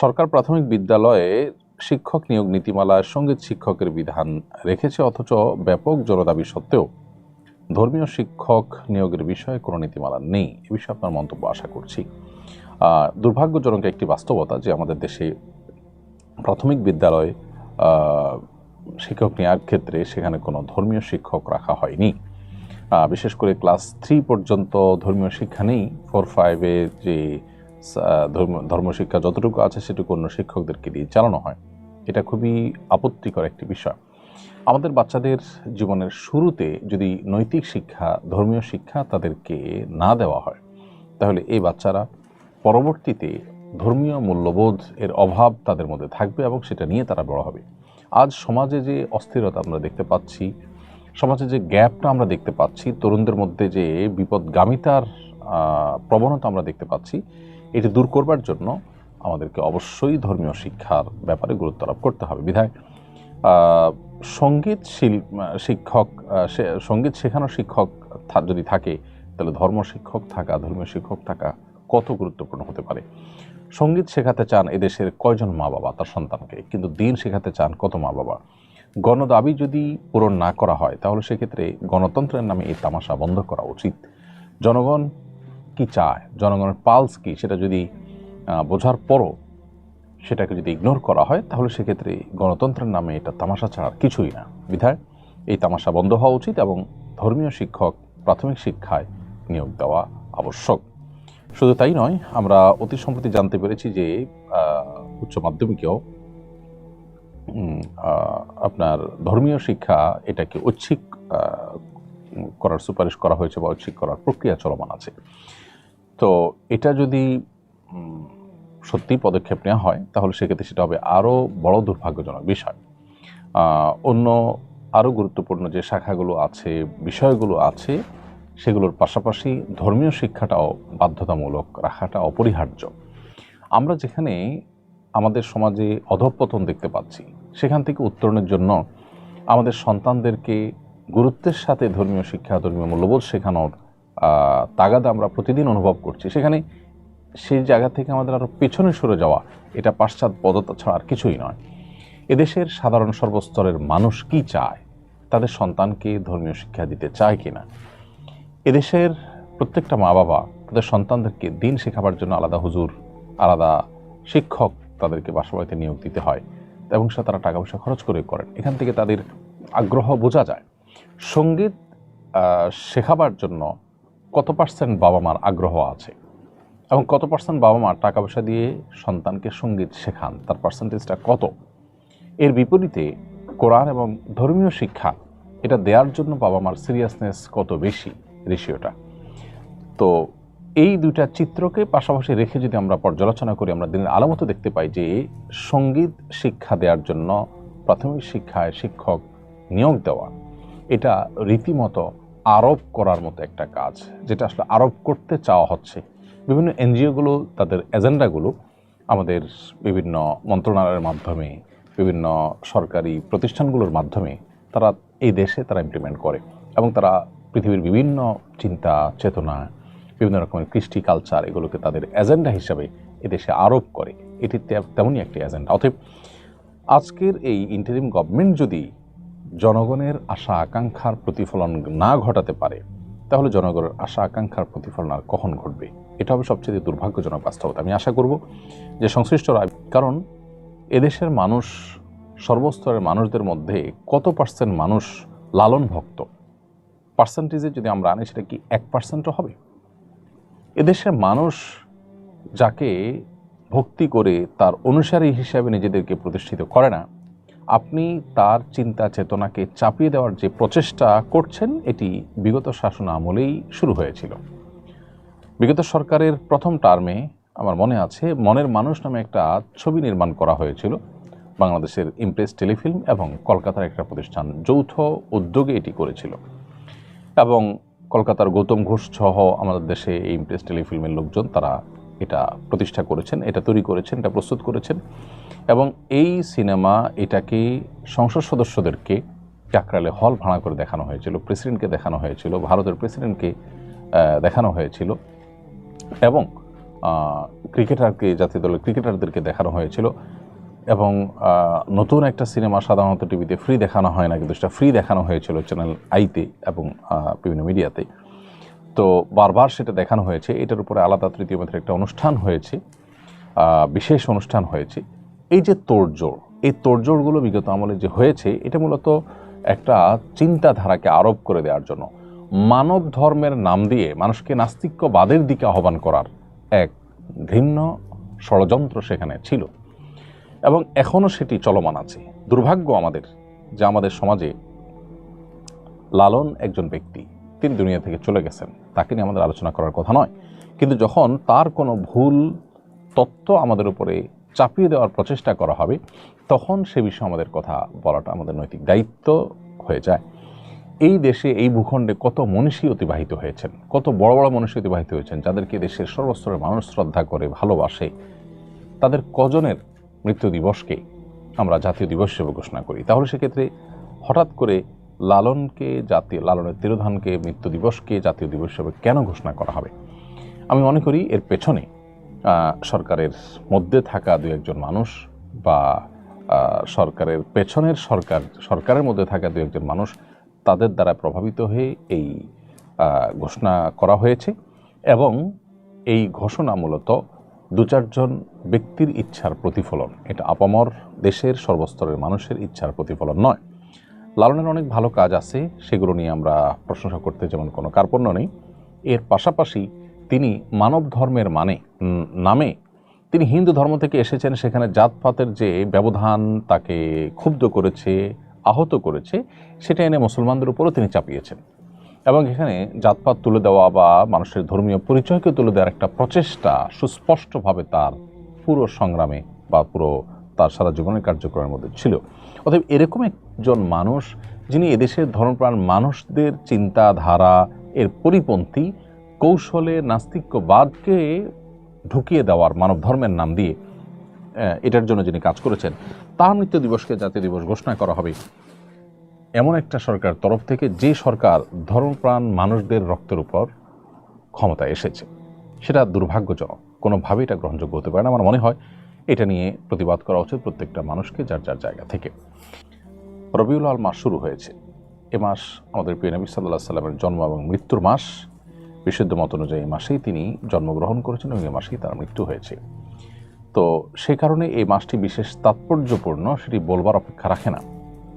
সরকার প্রাথমিক বিদ্যালয়ে শিক্ষক নিয়োগ নীতিমালায় সংগীত শিক্ষকের বিধান রেখেছে, অথচ ব্যাপক জনদাবি সত্ত্বেও ধর্মীয় শিক্ষক নিয়োগের বিষয়ে কোনো নীতিমালা নেই। এ বিষয়ে আপনার মন্তব্য আশা করছি। দুর্ভাগ্যজনক একটি বাস্তবতা যে আমাদের দেশে প্রাথমিক বিদ্যালয়ে শিক্ষক নেওয়ার ক্ষেত্রে সেখানে কোনো ধর্মীয় শিক্ষক রাখা হয়নি। বিশেষ করে ক্লাস থ্রি পর্যন্ত ধর্মীয় শিক্ষা নেই। ফোর, ফাইভে যে ধর্ম, ধর্মশিক্ষা যতটুকু আছে সেটুকু অন্য শিক্ষকদেরকে দিয়ে চালানো হয়। এটা খুবই আপত্তিকর একটি বিষয়। আমাদের বাচ্চাদের জীবনের শুরুতে যদি নৈতিক শিক্ষা, ধর্মীয় শিক্ষা তাদেরকে না দেওয়া হয়, তাহলে এই বাচ্চারা পরবর্তীতে ধর্মীয় মূল্যবোধ এর অভাব তাদের মধ্যে থাকবে এবং সেটা নিয়ে তারা বড় হবে। আজ সমাজে যে অস্থিরতা আমরা দেখতে পাচ্ছি, সমাজে যে গ্যাপটা আমরা দেখতে পাচ্ছি, তরুণদের মধ্যে যে বিপদগামিতার প্রবণতা আমরা দেখতে পাচ্ছি এটি দূর করবার জন্য আমাদেরকে অবশ্যই ধর্মীয় শিক্ষার ব্যাপারে গুরুত্ব আরোপ করতে হবে। বিধায় সংগীত শিক্ষক সংগীত শেখানোর শিক্ষক যদি থাকে, তাহলে ধর্ম শিক্ষক থাকা, ধর্মীয় শিক্ষক থাকা কত গুরুত্বপূর্ণ হতে পারে? সংগীত শেখাতে চান এদেশের কয়জন মা বাবা তার সন্তানকে? কিন্তু দিন শেখাতে চান কত মা বাবা গণদাবি যদি পূরণ না করা হয়, তাহলে সেক্ষেত্রে গণতন্ত্রের নামে এই তামাশা বন্ধ করা উচিত। জনগণ কি চায়, জনগণের পালস কি, সেটা যদি বোঝার পরও সেটাকে যদি ইগনোর করা হয়, তাহলে সেক্ষেত্রে গণতন্ত্রের নামে এটা তামাশা ছাড়া আর কিছুই না। বিধায়, এই তামাশা বন্ধ হওয়া উচিত এবং ধর্মীয় শিক্ষক প্রাথমিক শিক্ষায় নিয়োগ দেওয়া আবশ্যক। শুধু তাই নয়, আমরা অতি সম্প্রতি জানতে পেরেছি যে উচ্চ মাধ্যমিকেও আপনার ধর্মীয় শিক্ষা এটাকে ঐচ্ছিক করার সুপারিশ করা হয়েছে বা ঐচ্ছিক করার প্রক্রিয়া চলমান আছে। তো এটা যদি সত্যি পদক্ষেপ নেওয়া হয়, তাহলে সেক্ষেত্রে সেটা হবে আরও বড় দুর্ভাগ্যজনক বিষয়। অন্য আরও গুরুত্বপূর্ণ যে শাখাগুলো আছে, বিষয়গুলো আছে, সেগুলোর পাশাপাশি ধর্মীয় শিক্ষাটাও বাধ্যতামূলক রাখাটা অপরিহার্য। আমরা যেখানে আমাদের সমাজে অধঃপতন দেখতে পাচ্ছি, সেখান থেকে উত্তরণের জন্য আমাদের সন্তানদেরকে গুরুত্বের সাথে ধর্মীয় শিক্ষা, ধর্মীয় মূল্যবোধ শেখানোর তাগাদা আমরা প্রতিদিন অনুভব করছি। সেখানে সেই জায়গা থেকে আমাদের আরও পেছনে সরে যাওয়া, এটা পাশ্চাত্যপদতা ছাড়া আর কিছুই নয়। এদেশের সাধারণ সর্বস্তরের মানুষ কি চায়? তাদের সন্তানকে ধর্মীয় শিক্ষা দিতে চায় কি না এদেশের প্রত্যেকটা মা বাবা তাদের সন্তানদেরকে দিন শেখাবার জন্য আলাদা হুজুর, আলাদা শিক্ষক তাদেরকে বাসাবাড়িতে নিয়োগ দিতে হয় এবং সে তারা টাকা পয়সা খরচ করে করেন। এখান থেকে তাদের আগ্রহ বোঝা যায়। সংগীত শেখাবার জন্য কত পার্সেন্ট বাবা মার আগ্রহ আছে? এবং কত পার্সেন্ট বাবা মা টাকা পয়সা দিয়ে সন্তানকে সংগীত শেখান? তার পার্সেন্টেজটা কত? এর বিপরীতে কোরআন এবং ধর্মীয় শিক্ষা, এটা দেওয়ার জন্য বাবা মার সিরিয়াসনেস কত বেশি? রেশিওটা। তো এই দুইটা চিত্রকে পাশাপাশি রেখে যদি আমরা পর্যালোচনা করি, আমরা দিনের আলামত দেখতে পাই যে সংগীত শিক্ষা দেওয়ার জন্য প্রাথমিক শিক্ষায় শিক্ষক নিয়োগ দেওয়া, এটা রীতিমতো আরোপ করার মতো একটা কাজ, যেটা আসলে আরোপ করতে চাওয়া হচ্ছে। বিভিন্ন এনজিওগুলো, তাদের এজেন্ডাগুলো আমাদের বিভিন্ন মন্ত্রণালয়ের মাধ্যমে, বিভিন্ন সরকারি প্রতিষ্ঠানগুলোর মাধ্যমে তারা এই দেশে তারা ইমপ্লিমেন্ট করে এবং তারা পৃথিবীর বিভিন্ন চিন্তা, চেতনা, বিভিন্ন রকমের কৃষ্টি কালচার এগুলোকে তাদের এজেন্ডা হিসাবে এদেশে আরোপ করে। এটি তেমনই একটি এজেন্ডা। অতএব আজকের এই ইন্টারিম গভর্নমেন্ট যদি জনগণের আশা আকাঙ্ক্ষার প্রতিফলন না ঘটাতে পারে, তাহলে জনগণের আশা আকাঙ্ক্ষার প্রতিফলন আর কখন ঘটবে? এটা হবে সবচেয়ে দুর্ভাগ্যজনক বাস্তবতা। আমি আশা করব যে সংশ্লিষ্ট রায়, কারণ এদেশের মানুষ, সর্বস্তরের মানুষদের মধ্যে কত পার্সেন্ট মানুষ লালন ভক্ত? পার্সেন্টেজে যদি আমরা আনি, সেটা কি এক পার্সেন্টও হবে? এদেশের মানুষ যাকে ভক্তি করে তার অনুসারী হিসাবে নিজেদেরকে প্রতিষ্ঠিত করে না আপনি তার চিন্তা চেতনাকে চাপিয়ে দেওয়ার যে প্রচেষ্টা করছেন, এটি বিগত শাসন আমলেই শুরু হয়েছিল। বিগত সরকারের প্রথম টার্মে আমার মনে আছে, মনের মানুষ নামে একটা ছবি নির্মাণ করা হয়েছিল, বাংলাদেশের ইমপ্রেস টেলিফিল্ম এবং কলকাতার একটা প্রতিষ্ঠান যৌথ উদ্যোগে এটি করেছিল। এবং কলকাতার গৌতম ঘোষ সহ আমাদের দেশে এই ইমপ্রেস টেলিফিল্মের লোকজন, তারা এটা প্রতিষ্ঠা করেছেন, এটা তৈরি করেছেন, এটা প্রস্তুত করেছেন এবং এই সিনেমা এটাকে সংসদ সদস্যদেরকে কাকরালে হল ভাড়া করে দেখানো হয়েছিল, প্রেসিডেন্টকে দেখানো হয়েছিল, ভারতের প্রেসিডেন্টকে দেখানো হয়েছিল এবং ক্রিকেটারকে, জাতীয় দলের ক্রিকেটারদেরকে দেখানো হয়েছিল এবং নতুন একটা সিনেমা সাধারণত টিভিতে ফ্রি দেখানো হয় না, কিন্তু সেটা ফ্রি দেখানো হয়েছিল চ্যানেল আইতে এবং বিভিন্ন মিডিয়াতে তো বারবার সেটা দেখানো হয়েছে। এটার উপরে আলাদা তৃতীয় মেথের একটা অনুষ্ঠান হয়েছে। বিশেষ অনুষ্ঠান হয়েছে। এই যে তোড়জোড়, এই তোড়জোড়গুলো বিগত আমলে যে হয়েছে, এটা মূলত একটা চিন্তাধারাকে আরোপ করে দেওয়ার জন্য। মানব ধর্মের নাম দিয়ে মানুষকে নাস্তিক্যবাদের দিকে আহ্বান করার এক ঘৃণ্য ষড়যন্ত্র সেখানে ছিল। এবং এখনও সেটি চলমান আছে। দুর্ভাগ্য আমাদের যে আমাদের সমাজে লালন একজন ব্যক্তি তিনি দুনিয়া থেকে চলে গেছেন, তাকে নিয়ে আমাদের আলোচনা করার কথা নয়। কিন্তু যখন তার কোনো ভুল তত্ত্ব আমাদের উপরে চাপিয়ে দেওয়ার প্রচেষ্টা করা হবে, তখন সে বিষয়ে আমাদের কথা বলাটা আমাদের নৈতিক দায়িত্ব হয়ে যায়। এই দেশে এই ভূখণ্ডে কত মনীষী অতিবাহিত হয়েছেন, কত বড় বড় মনীষী অতিবাহিত হয়েছেন, যাদেরকে দেশের সর্বস্তরের মানুষ শ্রদ্ধা করে, ভালোবাসে, তাদের কজনের মৃত্যু দিবসকে আমরা জাতীয় দিবস হিসেবে ঘোষণা করি। তাহলে সেক্ষেত্রে হঠাৎ করে লালনকে জাতীয়, লালনের তিরোধানকে, মৃত্যু দিবসকে, জাতীয় দিবস হিসেবে কেন ঘোষণা করা হবে? আমি মনে করি এর পেছনে সরকারের মধ্যে থাকা দু একজন মানুষ বা সরকারের পেছনের সরকার, সরকারের মধ্যে থাকা দু একজন মানুষ, তাদের দ্বারা প্রভাবিত হয়ে এই ঘোষণা করা হয়েছে এবং এই ঘোষণা মূলত দু চারজন ব্যক্তির ইচ্ছার প্রতিফলন। এটা আপামর দেশের সর্বস্তরের মানুষের ইচ্ছার প্রতিফলন নয়। লালনের অনেক ভালো কাজ আছে, সেগুলো নিয়ে আমরা প্রশংসা করতে যেমন কোনো কার্পণ্য নেই। এর পাশাপাশি তিনি মানব ধর্মের মানে নামে তিনি হিন্দু ধর্ম থেকে এসেছেন, সেখানে জাতপাতের যে ব্যবধান তাকে ক্ষুব্ধ করেছে, আহত করেছে, সেটা এনে মুসলমানদের উপরও তিনি চাপিয়েছেন। এবং এখানে জাতপাত তুলে দেওয়া বা মানুষের ধর্মীয় পরিচয়কে তুলে দেওয়ার একটা প্রচেষ্টা সুস্পষ্টভাবে তার পুরো সংগ্রামে বা পুরো তার সারা জীবনের কার্যক্রমের মধ্যে ছিল। অতএব এরকম একজন মানুষ, যিনি এদেশের ধর্মপ্রাণ মানুষদের চিন্তাধারা, এর পরিপন্থী, কৌশলে, নাস্তিক্যবাদকে ঢুকিয়ে দেওয়ার, মানব ধর্মের নাম দিয়ে এটার জন্য যিনি কাজ করেছেন, তার মৃত্যু দিবসকে জাতীয় দিবস ঘোষণা করা হবে। এমন একটা সরকার তরফ থেকে যে সরকার ধর্মপ্রাণ মানুষদের রক্তের উপর ক্ষমতায় এসেছে, সেটা দুর্ভাগ্যজনক। কোনোভাবেই এটা গ্রহণযোগ্য হতে পারে না। আমার মনে হয় এটা নিয়ে প্রতিবাদ করা উচিত প্রত্যেকটা মানুষকে যার যার জায়গা থেকে। রবিউল আল মাস শুরু হয়েছে। এ মাস আমাদের প্রিয় নবী সাল্লাহ সাল্লামের জন্ম এবং মৃত্যুর মাস। বিশুদ্ধ মত অনুযায়ী মাসেই তিনি জন্মগ্রহণ করেছেন এবং এ মাসেই তার মৃত্যু হয়েছে। তো সে কারণে এই মাসটি বিশেষ তাৎপর্যপূর্ণ, সেটি বলবার অপেক্ষা রাখে না।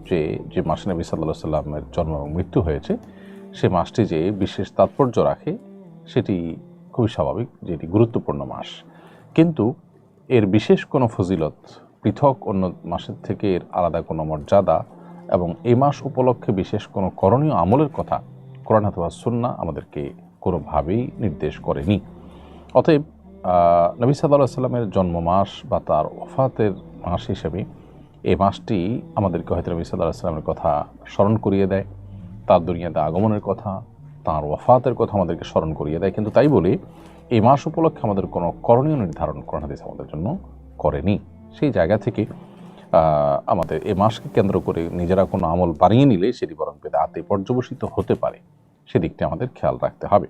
যে যে মাসে নবী সাল্লাহ সাল্লামের জন্ম এবং মৃত্যু হয়েছে, সে মাসটি যে বিশেষ তাৎপর্য রাখে, সেটি খুবই স্বাভাবিক যে এটি গুরুত্বপূর্ণ মাস। কিন্তু এর বিশেষ কোনো ফজিলত পৃথক অন্য মাসের থেকে এর আলাদা কোনো মর্যাদা এবং এই মাস উপলক্ষে বিশেষ কোনো করণীয় আমলের কথা কোরআন অথবা সুন্না আমাদেরকে কোনোভাবেই নির্দেশ করেনি। অতএব নবী সাল্লাহ সাল্লামের জন্ম মাস বা তার ওফাতের মাস হিসেবে এই মাসটি আমাদেরকে হয়তো নবী সাল্লাহ সাল্লামের কথা স্মরণ করিয়ে দেয়, তার দুনিয়াতে আগমনের কথা, তার ওফাতের কথা আমাদেরকে স্মরণ করিয়ে দেয়। কিন্তু তাই বলে এই মাস উপলক্ষে আমাদের কোনো করণীয় নির্ধারণ কোরআন হাদিস আমাদের জন্য করেনি। সেই জায়গা থেকে আমাদের এ মাসকে কেন্দ্র করে নিজেরা কোনো আমল বাড়িয়ে নিলে সেটি বরং পেতে বেদাতে পর্যবসিত হতে পারে। সেদিকটি আমাদের খেয়াল রাখতে হবে।